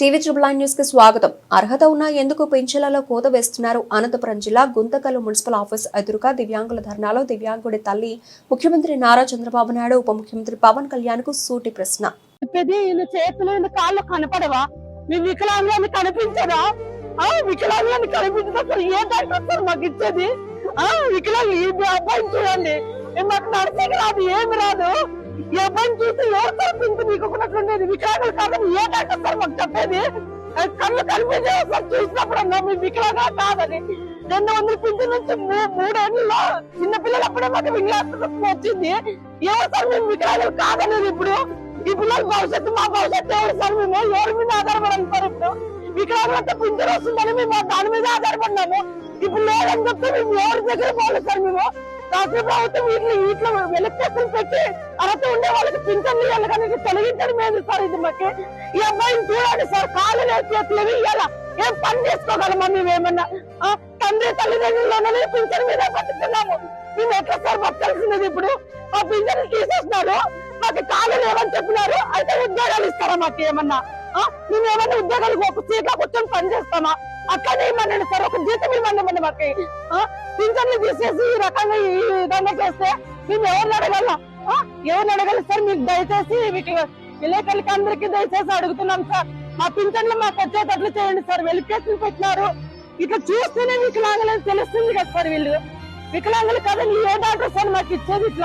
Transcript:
TV triple nine న్యూస్కి స్వాగతం. అర్హత ఉన్న ఎందుకు పెన్షన్లలో కోత వేస్తున్నారు? అనంతపురం జిల్లా గుంతకల్లు మున్సిపల్ ఆఫీస్ ఎదురుగా దివ్యాంగుల ధర్నాలో దివ్యాంగుడి తల్లి ముఖ్యమంత్రి నారా చంద్రబాబు నాయుడు ఉప ముఖ్యమంత్రి పవన్ కళ్యాణ్కు సూటి ప్రశ్న. చెప్పేది వీళ్ళు చేతులు కాళ్ళు కనపడవా? మీ వికలాంగులని కనిపించదా? ఆ వికలాంగులని కనిపించదా అసలు. ఏ డాక్టర్ మాకు ఇచ్చేది? ఆ వికలాంగు ఈ అబ్బాయిని చూడండి. మాకు నడిచేకి రాదు ఏమి రాదు? ఈ అబ్బాయిని చూసి ఎవరు సార్ పింఛన్ ఒకటి వికలాంగులు కాదని ఏ డాక్టర్ సార్ మాకు చెప్పేది? కళ్ళు కనిపించే సార్ చూసినప్పుడు అన్నా మీ వికలాంగా కాదని. రెండు వందల పింఛన్ నుంచి మూ- చిన్న పిల్లలు అప్పుడే మాకు వికలాంగులకు వచ్చింది. ఎవరు సార్ మేము వికలాంగులు కాదనేది ఇప్పుడు? ఈ పిల్లల భవిష్యత్తు మా భవిష్యత్తు ఎవరు సార్ మేము? ఎవరి మీద ఆధారపడాలి సార్ ఇప్పుడు? వికలాంగులంతా పింఛన్ వస్తుందని మేము దాని మీద ఆధారపడినాము. ఇప్పుడు లేదని చెప్తే మేము ఎవరి దగ్గర పోలేదు సార్ మేము? రాష్ట్ర ప్రభుత్వం వీటిని వీటిలో వెలుక్కేసులు పెట్టి అర్హత ఉండే వాళ్ళకి పింఛన్లు ఇవ్వాలి కానీ తొలగించడం లేదు సార్ ఇది మాకు? ఈ అబ్బాయిని చూడండి సార్ కాళ్ళు లేదు చేతులు ఇవ్వాలా ఏం పని చేసుకోగలమా మేమేమన్నా తండ్రి తల్లిదండ్రులలోనే పింఛన్ మీద బతుకుతున్నాము మేము ఎట్లా సార్ బతకాల్సినది ఇప్పుడు? ఆ పింఛన్ తీసేస్తున్నారు మాకు కాళ్ళు లేవని చెప్పినారు అయితే ఉద్యోగాలు ఇస్తారా మాకు ఏమన్నా? మేము ఏమన్నా ఉద్యోగాలు ఒక సీట్లో కూర్చొని పని చేస్తామా? అక్కడ ఏమన్నాడు సార్ ఒక జీతం ఇవ్వండి మాకు. పింఛన్లు తీసేసి ఈ రకంగా ఈ విధంగా చేస్తే మేము ఎవరిని అడగాల? ఎవరిని అడగాలి సార్? మీకు దయచేసి మీకు విలేకరులకి అందరికి దయచేసి అడుగుతున్నాం సార్. మా పింఛన్లు మాకు వచ్చేటట్లు చేయండి సార్. వెలికేసులు పెట్టినారు. ఇట్లా చూస్తేనే వికలాంగులని తెలుస్తుంది కదా సార్ వీళ్ళు. వికలాంగులు కదండి ఏ డాక్టర్ సార్ మాకు ఇచ్చేది ఇట్లా?